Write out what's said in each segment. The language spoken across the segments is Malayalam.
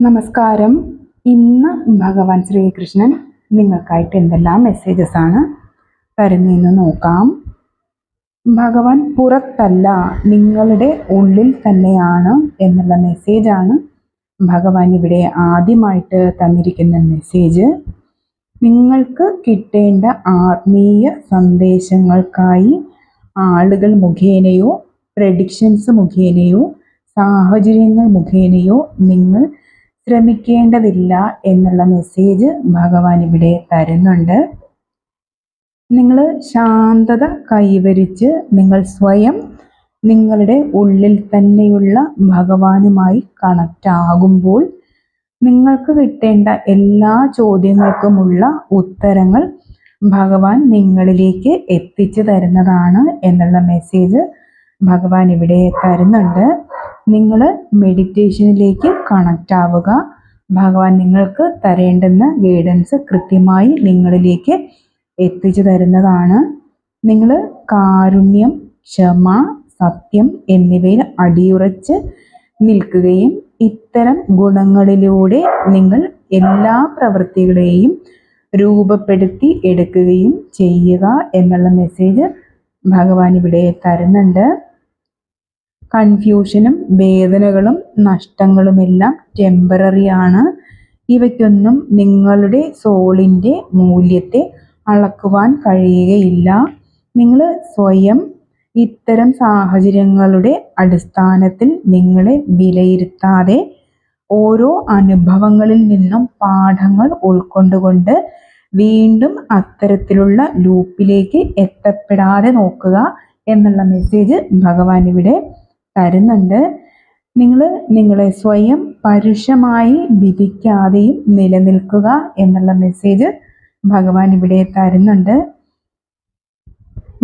നമസ്കാരം. ഇന്ന് ഭഗവാൻ ശ്രീകൃഷ്ണൻ നിങ്ങൾക്കായിട്ട് എന്തെല്ലാം മെസ്സേജസ് ആണ് തരുന്നതെന്ന് നോക്കാം. ഭഗവാൻ പുറത്തല്ല നിങ്ങളുടെ ഉള്ളിൽ തന്നെയാണ് എന്നുള്ള മെസ്സേജാണ് ഭഗവാൻ ഇവിടെ ആദ്യമായിട്ട് തന്നിരിക്കുന്ന മെസ്സേജ് നിങ്ങൾക്ക് കിട്ടേണ്ട ആത്മീയ സന്ദേശങ്ങൾക്കായി ആളുകൾ മുഖേനയോ പ്രഡിക്ഷൻസ് മുഖേനയോ സാഹചര്യങ്ങൾ മുഖേനയോ നിങ്ങൾ ശ്രമിക്കേണ്ടതില്ല എന്നുള്ള മെസ്സേജ് ഭഗവാൻ ഇവിടെ തരുന്നുണ്ട്. നിങ്ങൾ ശാന്തത കൈവരിച്ച് നിങ്ങൾ സ്വയം നിങ്ങളുടെ ഉള്ളിൽ തന്നെയുള്ള ഭഗവാനുമായി കണക്റ്റ് ആകുമ്പോൾ നിങ്ങൾക്ക് കിട്ടേണ്ട എല്ലാ ചോദ്യങ്ങൾക്കുമുള്ള ഉത്തരങ്ങൾ ഭഗവാൻ നിങ്ങളിലേക്ക് എത്തിച്ചു തരുന്നതാണ് എന്നുള്ള മെസ്സേജ് ഭഗവാൻ ഇവിടെ തരുന്നുണ്ട്. നിങ്ങൾ മെഡിറ്റേഷനിലേക്ക് കണക്റ്റ് ആവുക. ഭഗവാൻ നിങ്ങൾക്ക് തരേണ്ടുന്ന ഗൈഡൻസ് കൃത്യമായി നിങ്ങളിലേക്ക് എത്തിച്ചു തരുന്നതാണ്. നിങ്ങൾ കാരുണ്യം ക്ഷമ സത്യം എന്നിവയിൽ അടിയുറച്ച് നിൽക്കുകയും ഇത്തരം ഗുണങ്ങളിലൂടെ നിങ്ങൾ എല്ലാ പ്രവൃത്തികളെയും രൂപപ്പെടുത്തി എടുക്കുകയും ചെയ്യുക എന്നുള്ള മെസ്സേജ് ഭഗവാൻ ഇവിടെ തരുന്നുണ്ട്. കൺഫ്യൂഷനും വേദനകളും നഷ്ടങ്ങളുമെല്ലാം ടെമ്പററി ആണ്. ഇവയ്ക്കൊന്നും നിങ്ങളുടെ സോളിന്റെ മൂല്യത്തെ അളക്കുവാൻ കഴിയുകയില്ല. നിങ്ങൾ സ്വയം ഇത്തരം സാഹചര്യങ്ങളുടെ അടിസ്ഥാനത്തിൽ നിങ്ങളെ വിലയിരുത്താതെ ഓരോ അനുഭവങ്ങളിൽ നിന്നും പാഠങ്ങൾ ഉൾക്കൊണ്ടുകൊണ്ട് വീണ്ടും അത്തരത്തിലുള്ള ലൂപ്പിലേക്ക് എത്തപ്പെടാതെ നോക്കുക എന്നുള്ള മെസ്സേജ് ഭഗവാൻ ഇവിടെ തരുന്നുണ്ട്. നിങ്ങൾ നിങ്ങളെ സ്വയം പരുഷമായി വിധിക്കാതെയും നിലനിൽക്കുക എന്നുള്ള മെസ്സേജ് ഭഗവാൻ ഇവിടെ തരുന്നുണ്ട്.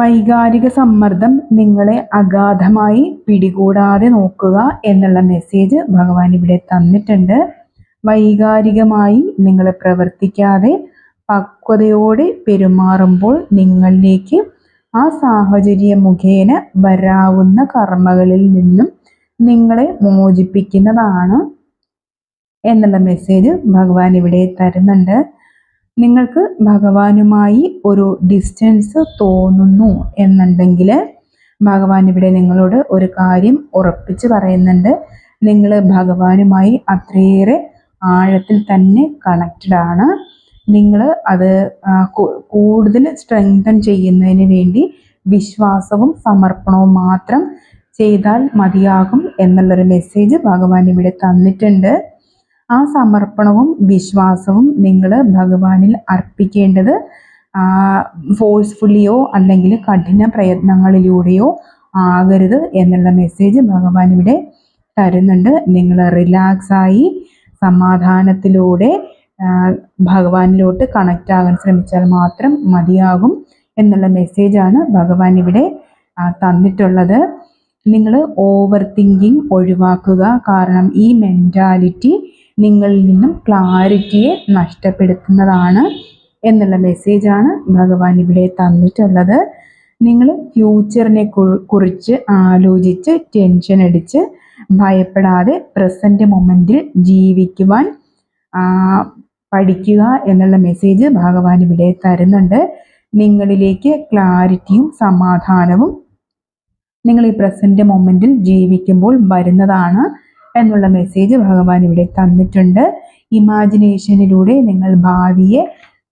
വൈകാരിക സമ്മർദ്ദം നിങ്ങളെ അഗാധമായി പിടികൂടാതെ നോക്കുക എന്നുള്ള മെസ്സേജ് ഭഗവാൻ ഇവിടെ തന്നിട്ടുണ്ട്. വൈകാരികമായി നിങ്ങൾ പ്രവർത്തിക്കാതെ പക്വതയോടെ പെരുമാറുമ്പോൾ നിങ്ങളിലേക്ക് ആ സാഹചര്യം മുഖേന വരാവുന്ന കർമ്മകളിൽ നിന്നും നിങ്ങളെ മോചിപ്പിക്കുന്നതാണ് എന്നുള്ള മെസ്സേജ് ഭഗവാൻ ഇവിടെ തരുന്നുണ്ട്. നിങ്ങൾക്ക് ഭഗവാനുമായി ഒരു ഡിസ്റ്റൻസ് തോന്നുന്നു എന്നുണ്ടെങ്കിൽ ഭഗവാൻ ഇവിടെ നിങ്ങളോട് ഒരു കാര്യം ഉറപ്പിച്ച് പറയുന്നുണ്ട്. നിങ്ങൾ ഭഗവാനുമായി അത്രയേറെ ആഴത്തിൽ തന്നെ കണക്റ്റഡ് ആണ്. നിങ്ങൾ അത് കൂടുതൽ സ്ട്രെങ്തൻ ചെയ്യുന്നതിന് വേണ്ടി വിശ്വാസവും സമർപ്പണവും മാത്രം ചെയ്താൽ മതിയാകും എന്നുള്ളൊരു മെസ്സേജ് ഭഗവാൻ ഇവിടെ തന്നിട്ടുണ്ട്. ആ സമർപ്പണവും വിശ്വാസവും നിങ്ങൾ ഭഗവാനിൽ അർപ്പിക്കേണ്ടത് ഫോഴ്സ്ഫുള്ളിയോ അല്ലെങ്കിൽ കഠിന പ്രയത്നങ്ങളിലൂടെയോ ആകരുത് എന്നുള്ള മെസ്സേജ് ഭഗവാൻ ഇവിടെ തരുന്നുണ്ട്. നിങ്ങൾ റിലാക്സായി സമാധാനത്തിലൂടെ ഭഗവാനിലോട്ട് കണക്റ്റ് ആകാൻ ശ്രമിച്ചാൽ മാത്രം മതിയാകും എന്നുള്ള മെസ്സേജാണ് ഭഗവാൻ ഇവിടെ തന്നിട്ടുള്ളത്. നിങ്ങൾ ഓവർ തിങ്കിങ് ഒഴിവാക്കുക. കാരണം ഈ മെന്റാലിറ്റി നിങ്ങളിൽ നിന്നും ക്ലാരിറ്റിയെ നഷ്ടപ്പെടുത്തുന്നതാണ് എന്നുള്ള മെസ്സേജാണ് ഭഗവാൻ ഇവിടെ തന്നിട്ടുള്ളത്. നിങ്ങൾ ഫ്യൂച്ചറിനെ കുറിച്ച് ആലോചിച്ച് ടെൻഷൻ അടിച്ച് ഭയപ്പെടാതെ പ്രസന്റ് മൊമെന്റിൽ ജീവിക്കുവാൻ പഠിക്കുക എന്നുള്ള മെസ്സേജ് ഭഗവാൻ ഇവിടെ തരുന്നുണ്ട്. നിങ്ങളിലേക്ക് ക്ലാരിറ്റിയും സമാധാനവും നിങ്ങൾ ഈ പ്രസന്റ് മൊമെന്റിൽ ജീവിക്കുമ്പോൾ വരുന്നതാണ് എന്നുള്ള മെസ്സേജ് ഭഗവാൻ ഇവിടെ തന്നിട്ടുണ്ട്. ഇമാജിനേഷനിലൂടെ നിങ്ങൾ ഭാവിയെ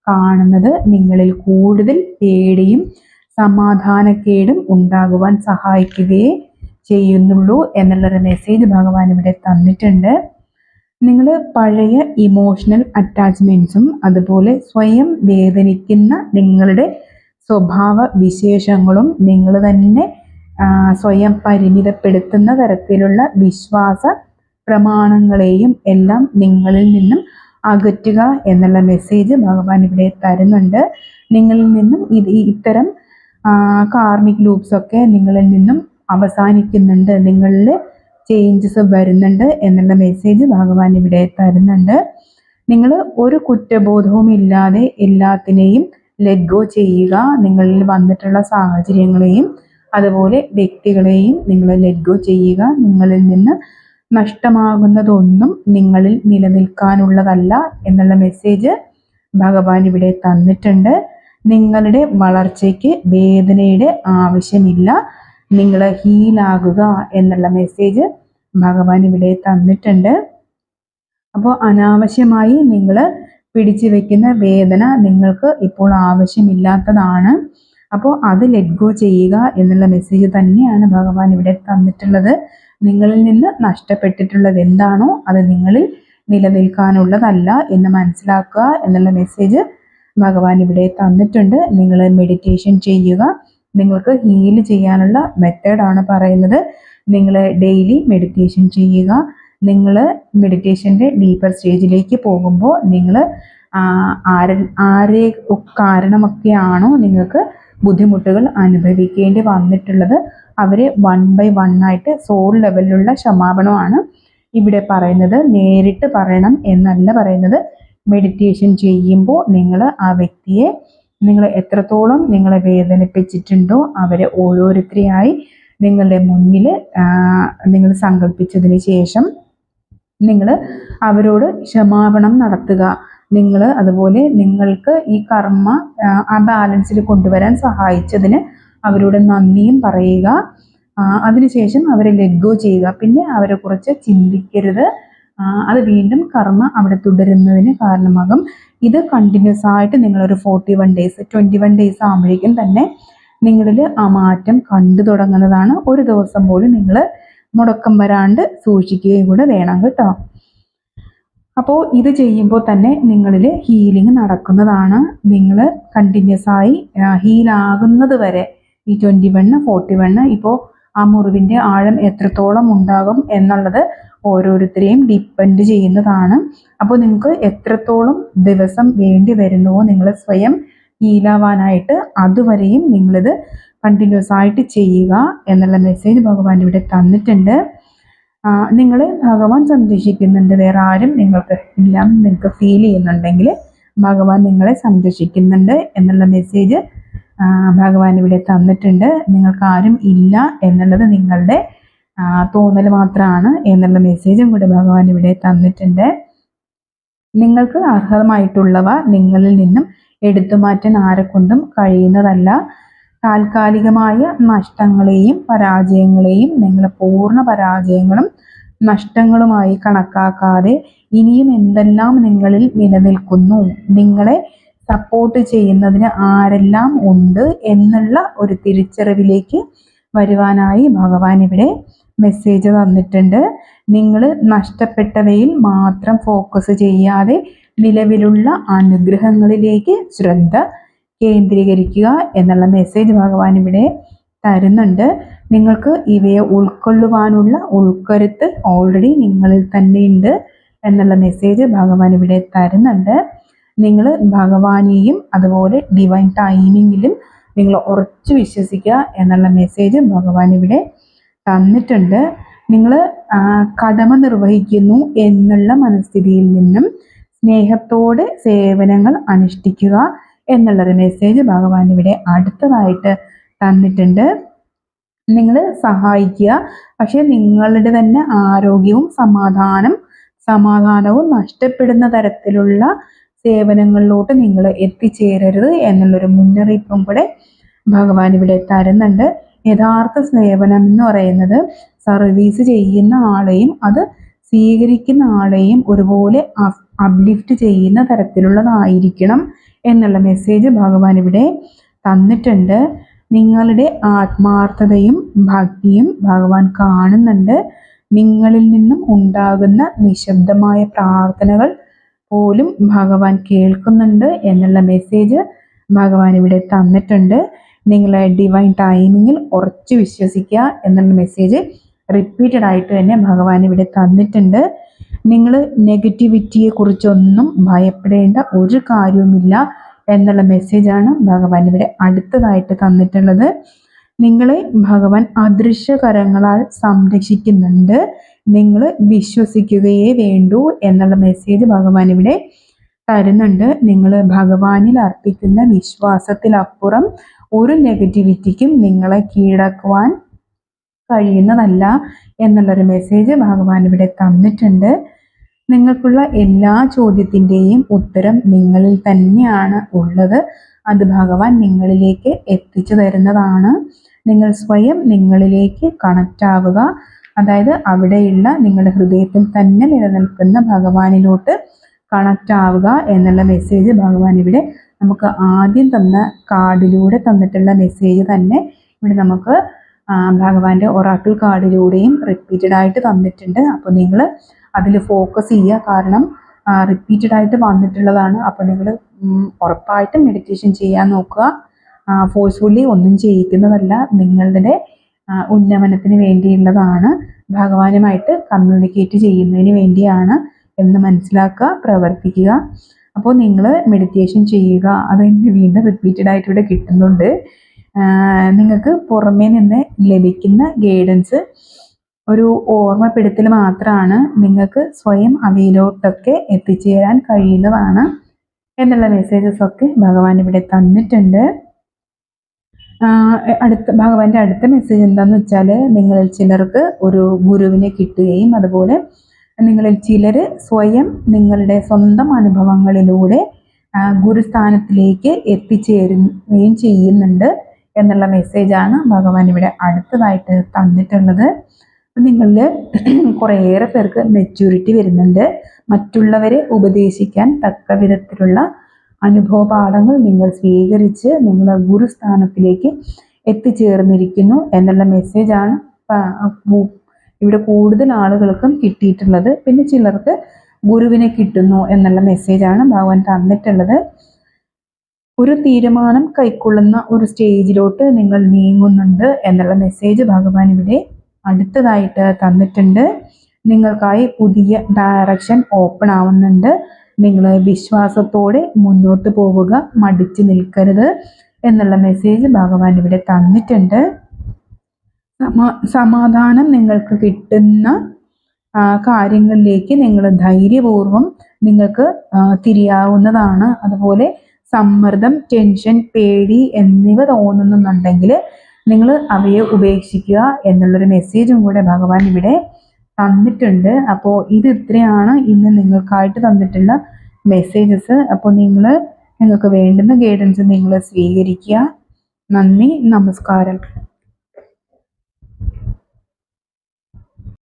കാണുന്നത് നിങ്ങളിൽ കൂടുതൽ പേടിയും സമാധാനക്കേടും ഉണ്ടാകുവാൻ സഹായിക്കുകയേ ചെയ്യുന്നുള്ളൂ എന്നുള്ളൊരു മെസ്സേജ് ഭഗവാൻ ഇവിടെ തന്നിട്ടുണ്ട്. നിങ്ങൾ പഴയ ഇമോഷണൽ അറ്റാച്ച്മെന്റ്സും അതുപോലെ സ്വയം വേദനിക്കുന്ന നിങ്ങളുടെ സ്വഭാവ വിശേഷങ്ങളും നിങ്ങൾ തന്നെ സ്വയം പരിമിതപ്പെടുത്തുന്ന തരത്തിലുള്ള വിശ്വാസ പ്രമാണങ്ങളെയും എല്ലാം നിങ്ങളിൽ നിന്നും അകറ്റുക എന്നുള്ള മെസ്സേജ് ഭഗവാൻ ഇവിടെ തരുന്നുണ്ട്. നിങ്ങളിൽ നിന്നും ഇത് ഇത്തരം കാർമിക് ലൂപ്സൊക്കെ നിങ്ങളിൽ നിന്നും അവസാനിക്കുന്നുണ്ട്. നിങ്ങളിൽ ചേഞ്ചസ് വരുന്നുണ്ട് എന്നുള്ള മെസ്സേജ് ഭഗവാൻ ഇവിടെ തരുന്നുണ്ട്. നിങ്ങൾ ഒരു കുറ്റബോധവും ഇല്ലാതെ എല്ലാത്തിനെയും ലെറ്റ് ഗോ ചെയ്യുക. നിങ്ങളിൽ വന്നിട്ടുള്ള സാഹചര്യങ്ങളെയും അതുപോലെ വ്യക്തികളെയും നിങ്ങൾ ലെറ്റ് ഗോ ചെയ്യുക. നിങ്ങളിൽ നിന്ന് നഷ്ടമാകുന്നതൊന്നും നിങ്ങളിൽ നിലനിൽക്കാനുള്ളതല്ല എന്നുള്ള മെസ്സേജ് ഭഗവാൻ ഇവിടെ തന്നിട്ടുണ്ട്. നിങ്ങളുടെ വളർച്ചയ്ക്ക് വേദനയുടെ ആവശ്യമില്ല. നിങ്ങൾ ഹീലാകുക എന്നുള്ള മെസ്സേജ് ഭഗവാൻ ഇവിടെ തന്നിട്ടുണ്ട്. അപ്പോൾ അനാവശ്യമായി നിങ്ങൾ പിടിച്ചു വെക്കുന്ന വേദന നിങ്ങൾക്ക് ഇപ്പോൾ ആവശ്യമില്ലാത്തതാണ്. അപ്പോൾ അത് ലെറ്റ് ഗോ ചെയ്യുക എന്നുള്ള മെസ്സേജ് തന്നെയാണ് ഭഗവാൻ ഇവിടെ തന്നിട്ടുള്ളത്. നിങ്ങളിൽ നിന്ന് നഷ്ടപ്പെട്ടിട്ടുള്ളത് എന്താണോ അത് നിങ്ങളിൽ നിലനിൽക്കാനുള്ളതല്ല എന്ന് മനസ്സിലാക്കുക എന്നുള്ള മെസ്സേജ് ഭഗവാൻ ഇവിടെ തന്നിട്ടുണ്ട്. നിങ്ങൾ മെഡിറ്റേഷൻ ചെയ്യുക. നിങ്ങൾക്ക് ഹീൽ ചെയ്യാനുള്ള മെത്തേഡാണ് പറയുന്നത്. നിങ്ങൾ ഡെയിലി മെഡിറ്റേഷൻ ചെയ്യുക. നിങ്ങൾ മെഡിറ്റേഷന്റെ ഡീപ്പർ സ്റ്റേജിലേക്ക് പോകുമ്പോൾ നിങ്ങൾ ആരെ ആരെ കാരണമൊക്കെയാണോ നിങ്ങൾക്ക് ബുദ്ധിമുട്ടുകൾ അനുഭവിക്കേണ്ടി വന്നിട്ടുള്ളത് അവരെ വൺ ബൈ വൺ ആയിട്ട് സോൾ ലെവലിലുള്ള ക്ഷമാപണമാണ് ഇവിടെ പറയുന്നത്. നേരിട്ട് പറയണം എന്നല്ല പറയുന്നത്. മെഡിറ്റേഷൻ ചെയ്യുമ്പോൾ നിങ്ങൾ ആ വ്യക്തിയെ നിങ്ങൾ എത്രത്തോളം നിങ്ങളെ വേദനിപ്പിച്ചിട്ടുണ്ടോ അവരെ ഓരോരുത്തരെയായി നിങ്ങളുടെ മുന്നിൽ നിങ്ങൾ സങ്കല്പിച്ചതിന് ശേഷം നിങ്ങൾ അവരോട് ക്ഷമാപണം നടത്തുക. നിങ്ങൾ അതുപോലെ നിങ്ങൾക്ക് ഈ കർമ്മ ആ ബാലൻസിൽ കൊണ്ടുവരാൻ സഹായിച്ചതിന് അവരോട് നന്ദിയും പറയുക. അതിനുശേഷം അവരെ ലഘു ചെയ്യുക. പിന്നെ അവരെ കുറിച്ച് ചിന്തിക്കരുത്. അത് വീണ്ടും കർമ്മ അവിടെ തുടരുന്നതിന് കാരണമാകും. ഇത് കണ്ടിന്യൂസ് ആയിട്ട് നിങ്ങളൊരു forty one days twenty one days ആകുമ്പോഴേക്കും തന്നെ നിങ്ങളിൽ ആ മാറ്റം കണ്ടു തുടങ്ങുന്നതാണ്. ഒരു ദിവസം പോലും നിങ്ങൾ മുടക്കം വരാണ്ട് സൂക്ഷിക്കുകയും കൂടെ വേണം കേട്ടോ. അപ്പോൾ ഇത് ചെയ്യുമ്പോൾ തന്നെ നിങ്ങളിൽ ഹീലിംഗ് നടക്കുന്നതാണ്. നിങ്ങൾ കണ്ടിന്യൂസ് ആയി ഹീലാകുന്നത് വരെ ഈ ട്വന്റി വണ്ണ് ഫോർട്ടി വണ്ണ് ഇപ്പോൾ ആ മുറിവിന്റെ ആഴം എത്രത്തോളം ഉണ്ടാകും എന്നുള്ളത് ഓരോരുത്തരെയും ഡിപ്പെൻഡ് ചെയ്യുന്നതാണ്. അപ്പോൾ നിങ്ങൾക്ക് എത്രത്തോളം ദിവസം വേണ്ടി വരുന്നുവോ നിങ്ങൾ സ്വയം ഹീലാവാനായിട്ട് അതുവരെയും നിങ്ങളിത് കണ്ടിന്യൂസ് ആയിട്ട് ചെയ്യുക എന്നുള്ള മെസ്സേജ് ഭഗവാൻ ഇവിടെ തന്നിട്ടുണ്ട്. നിങ്ങൾ ഭഗവാൻ സംരക്ഷിക്കുന്നുണ്ട്. വേറെ ആരും നിങ്ങൾക്ക് എല്ലാം നിങ്ങൾക്ക് ഫീൽ ചെയ്യുന്നുണ്ടെങ്കിൽ ഭഗവാൻ നിങ്ങളെ സംരക്ഷിക്കുന്നുണ്ട് എന്നുള്ള മെസ്സേജ് ഭഗവാൻ ഇവിടെ തന്നിട്ടുണ്ട്. നിങ്ങൾക്ക് ആരും ഇല്ല എന്നുള്ളത് നിങ്ങളുടെ തോന്നൽ മാത്രമാണ് എന്നുള്ള മെസ്സേജും കൂടെ ഭഗവാൻ ഇവിടെ തന്നിട്ടുണ്ട്. നിങ്ങൾക്ക് അർഹമായിട്ടുള്ളവ നിങ്ങളിൽ നിന്നും എടുത്തു മാറ്റാൻ ആരെക്കൊണ്ടും കഴിയുന്നതല്ല. താൽക്കാലികമായ നഷ്ടങ്ങളെയും പരാജയങ്ങളെയും നിങ്ങൾ പൂർണ പരാജയങ്ങളും നഷ്ടങ്ങളുമായി കണക്കാക്കാതെ ഇനിയും എന്തെല്ലാം നിങ്ങളിൽ നിലനിൽക്കുന്നു നിങ്ങളെ സപ്പോർട്ട് ചെയ്യുന്നതിന് ആരെല്ലാം ഉണ്ട് എന്നുള്ള ഒരു തിരിച്ചറിവിലേക്ക് വരുവാനായി ഭഗവാൻ ഇവിടെ മെസ്സേജ് തന്നിട്ടുണ്ട്. നിങ്ങൾ നഷ്ടപ്പെട്ടവയിൽ മാത്രം ഫോക്കസ് ചെയ്യാതെ നിലവിലുള്ള അനുഗ്രഹങ്ങളിലേക്ക് ശ്രദ്ധ കേന്ദ്രീകരിക്കുക എന്നുള്ള മെസ്സേജ് ഭഗവാൻ ഇവിടെ തരുന്നുണ്ട്. നിങ്ങൾക്ക് ഇവയെ ഉൾക്കൊള്ളുവാനുള്ള ഉൾക്കരുത്ത് ഓൾറെഡി നിങ്ങളിൽ തന്നെ ഉണ്ട് എന്നുള്ള മെസ്സേജ് ഭഗവാൻ ഇവിടെ തരുന്നുണ്ട്. നിങ്ങൾ ഭഗവാനെയും അതുപോലെ ഡിവൈൻ ടൈമിങ്ങിലും നിങ്ങൾ ഉറച്ചു വിശ്വസിക്കുക എന്നുള്ള മെസ്സേജ് ഭഗവാൻ ഇവിടെ തന്നിട്ടുണ്ട്. നിങ്ങൾ കടമ നിർവഹിക്കുന്നു എന്നുള്ള മനസ്ഥിതിയിൽ നിന്നും സ്നേഹത്തോടെ സേവനങ്ങൾ അനുഷ്ഠിക്കുക എന്നുള്ളൊരു മെസ്സേജ് ഭഗവാൻ ഇവിടെ അടുത്തതായിട്ട് തന്നിട്ടുണ്ട്. നിങ്ങൾ സഹായിക്കുക. പക്ഷേ നിങ്ങളുടെ തന്നെ ആരോഗ്യവും സമാധാനം സമാധാനവും നഷ്ടപ്പെടുന്ന തരത്തിലുള്ള സേവനങ്ങളിലോട്ട് നിങ്ങൾ എത്തിച്ചേരരുത് എന്നുള്ളൊരു മുന്നറിയിപ്പും കൂടെ ഭഗവാൻ ഇവിടെ തരുന്നുണ്ട്. യഥാർത്ഥ സേവനം എന്ന് പറയുന്നത് സർവീസ് ചെയ്യുന്ന ആളെയും അത് സ്വീകരിക്കുന്ന ആളെയും ഒരുപോലെ അപ്ലിഫ്റ്റ് ചെയ്യുന്ന തരത്തിലുള്ളതായിരിക്കണം എന്നുള്ള മെസ്സേജ് ഭഗവാൻ ഇവിടെ തന്നിട്ടുണ്ട്. നിങ്ങളുടെ ആത്മാർത്ഥതയും ഭക്തിയും ഭഗവാൻ കാണുന്നുണ്ട്. നിങ്ങളിൽ നിന്നും ഉണ്ടാകുന്ന നിശബ്ദമായ പ്രാർത്ഥനകൾ പോലും ഭഗവാൻ കേൾക്കുന്നുണ്ട് എന്നുള്ള മെസ്സേജ് ഭഗവാൻ ഇവിടെ തന്നിട്ടുണ്ട്. നിങ്ങളെ ഡിവൈൻ ടൈമിങ്ങിൽ ഉറച്ചു വിശ്വസിക്കുക എന്നുള്ള മെസ്സേജ് റിപ്പീറ്റഡ് ആയിട്ട് തന്നെ ഭഗവാൻ ഇവിടെ തന്നിട്ടുണ്ട്. നിങ്ങൾ നെഗറ്റിവിറ്റിയെ കുറിച്ചൊന്നും ഭയപ്പെടേണ്ട ഒരു കാര്യവുമില്ല എന്നുള്ള മെസ്സേജാണ് ഭഗവാൻ ഇവിടെ അടുത്തതായിട്ട് തന്നിട്ടുള്ളത്. നിങ്ങളെ ഭഗവാൻ അദൃശ്യകരങ്ങളാൽ സംരക്ഷിക്കുന്നുണ്ട്. നിങ്ങൾ വിശ്വസിക്കുകയേ വേണ്ടൂ എന്നുള്ള മെസ്സേജ് ഭഗവാൻ ഇവിടെ തരുന്നുണ്ട്. നിങ്ങൾ ഭഗവാനിൽ അർപ്പിക്കുന്ന വിശ്വാസത്തിനപ്പുറം ഒരു നെഗറ്റിവിറ്റിക്കും നിങ്ങളെ കീഴടക്കുവാൻ കഴിയുന്നതല്ല എന്നുള്ളൊരു മെസ്സേജ് ഭഗവാൻ ഇവിടെ തന്നിട്ടുണ്ട്. നിങ്ങൾക്കുള്ള എല്ലാ ചോദ്യത്തിന്റെയും ഉത്തരം നിങ്ങളിൽ തന്നെയാണ് ഉള്ളത്. അത് ഭഗവാൻ നിങ്ങളിലേക്ക് എത്തിച്ചു തരുന്നതാണ്. നിങ്ങൾ സ്വയം നിങ്ങളിലേക്ക് കണക്റ്റ് ആവുക. അതായത് അവിടെയുള്ള നിങ്ങളുടെ ഹൃദയത്തിൽ തന്നെ നിലനിൽക്കുന്ന ഭഗവാനിലോട്ട് കണക്റ്റ് ആവുക എന്നുള്ള മെസ്സേജ് ഭഗവാൻ ഇവിടെ നമുക്ക് ആദ്യം തന്ന കാർഡിലൂടെ തന്നിട്ടുള്ള മെസ്സേജ് തന്നെ ഇവിടെ നമുക്ക് ഭഗവാന്റെ ഒറാക്കിൾ കാർഡിലൂടെയും റിപ്പീറ്റഡ് ആയിട്ട് തന്നിട്ടുണ്ട്. അപ്പോൾ നിങ്ങൾ അതിൽ ഫോക്കസ് ചെയ്യുക. കാരണം റിപ്പീറ്റഡ് ആയിട്ട് വന്നിട്ടുള്ളതാണ്. അപ്പോൾ നിങ്ങൾ ഉറപ്പായിട്ടും മെഡിറ്റേഷൻ ചെയ്യാൻ നോക്കുക. ഫോഴ്സ്ഫുള്ളി ഒന്നും ചെയ്യിക്കുന്നതല്ല. നിങ്ങളുടെ ഉന്നമനത്തിന് വേണ്ടിയുള്ളതാണ്. ഭഗവാനുമായിട്ട് കമ്മ്യൂണിക്കേറ്റ് ചെയ്യുന്നതിന് വേണ്ടിയാണ് എന്ന് മനസ്സിലാക്കുക പ്രവർത്തിക്കുക. അപ്പോൾ നിങ്ങൾ മെഡിറ്റേഷൻ ചെയ്യുക. അത് വീണ്ടും റിപ്പീറ്റഡ് ആയിട്ട് ഇവിടെ കിട്ടുന്നുണ്ട്. നിങ്ങൾക്ക് പുറമേ നിന്ന് ലഭിക്കുന്ന ഗൈഡൻസ് ഒരു ഓർമ്മപ്പെടുത്തൽ മാത്രമാണ് നിങ്ങൾക്ക് സ്വയം അവയിലോട്ടൊക്കെ എത്തിച്ചേരാൻ കഴിയുന്നതാണ്. എന്നുള്ള മെസ്സേജസ് ഒക്കെ ഭഗവാൻ ഇവിടെ തന്നിട്ടുണ്ട്. അടുത്ത ഭഗവാന്റെ അടുത്ത മെസ്സേജ് എന്താന്ന് വെച്ചാൽ നിങ്ങളിൽ ചിലർക്ക് ഒരു ഗുരുവിനെ കിട്ടുകയും അതുപോലെ നിങ്ങളിൽ ചിലർ സ്വയം നിങ്ങളുടെ സ്വന്തം അനുഭവങ്ങളിലൂടെ ഗുരുസ്ഥാനത്തിലേക്ക് എത്തിച്ചേരുകയും ചെയ്യുന്നുണ്ട് എന്നുള്ള മെസ്സേജാണ് ഭഗവാൻ ഇവിടെ അടുത്തതായിട്ട് തന്നിട്ടുള്ളത്. നിങ്ങളിൽ കുറേയേറെ പേർക്ക് മെച്യൂരിറ്റി വരുന്നുണ്ട്. മറ്റുള്ളവരെ ഉപദേശിക്കാൻ തക്ക വിധത്തിലുള്ള അനുഭവ പാഠങ്ങൾ നിങ്ങൾ സ്വീകരിച്ച് നിങ്ങൾ ഗുരുസ്ഥാനത്തിലേക്ക് എത്തിച്ചേർന്നിരിക്കുന്നു എന്നുള്ള മെസ്സേജാണ് ഇവിടെ കൂടുതൽ ആളുകൾക്കും കിട്ടിയിട്ടുള്ളത്. പിന്നെ ചിലർക്ക് ഗുരുവിനെ കിട്ടുന്നു എന്നുള്ള മെസ്സേജാണ് ഭഗവാൻ തന്നിട്ടുള്ളത്. ഒരു തീരുമാനം കൈക്കൊള്ളുന്ന ഒരു സ്റ്റേജിലോട്ട് നിങ്ങൾ നീങ്ങുന്നുണ്ട് എന്നുള്ള മെസ്സേജ് ഭഗവാൻ ഇവിടെ അടുത്തതായിട്ട് തന്നിട്ടുണ്ട്. നിങ്ങൾക്കായി പുതിയ ഡയറക്ഷൻ ഓപ്പൺ ആവുന്നുണ്ട്. നിങ്ങൾ വിശ്വാസത്തോടെ മുന്നോട്ട് പോവുക മടിച്ചു നിൽക്കരുത് എന്നുള്ള മെസ്സേജ് ഭഗവാൻ ഇവിടെ തന്നിട്ടുണ്ട്. സമാധാനം നിങ്ങൾക്ക് കിട്ടുന്ന കാര്യങ്ങളിലേക്ക് നിങ്ങൾ ധൈര്യപൂർവം നിങ്ങൾക്ക് തിരിയാവുന്നതാണ്. അതുപോലെ സമ്മർദ്ദം ടെൻഷൻ പേടി എന്നിവ തോന്നുന്നുണ്ടെങ്കിൽ നിങ്ങൾ അവയെ ഉപേക്ഷിക്കുക എന്നുള്ളൊരു മെസ്സേജും കൂടെ ഭഗവാൻ ഇവിടെ തന്നിട്ടുണ്ട്. അപ്പോൾ ഇത് ഇത്രയാണ് ഇന്ന് നിങ്ങൾക്കായിട്ട് തന്നിട്ടുള്ള മെസ്സേജസ് അപ്പോൾ നിങ്ങൾ നിങ്ങൾക്ക് വേണ്ടുന്ന ഗൈഡൻസ് നിങ്ങൾ സ്വീകരിക്കുക. നന്ദി നമസ്കാരം.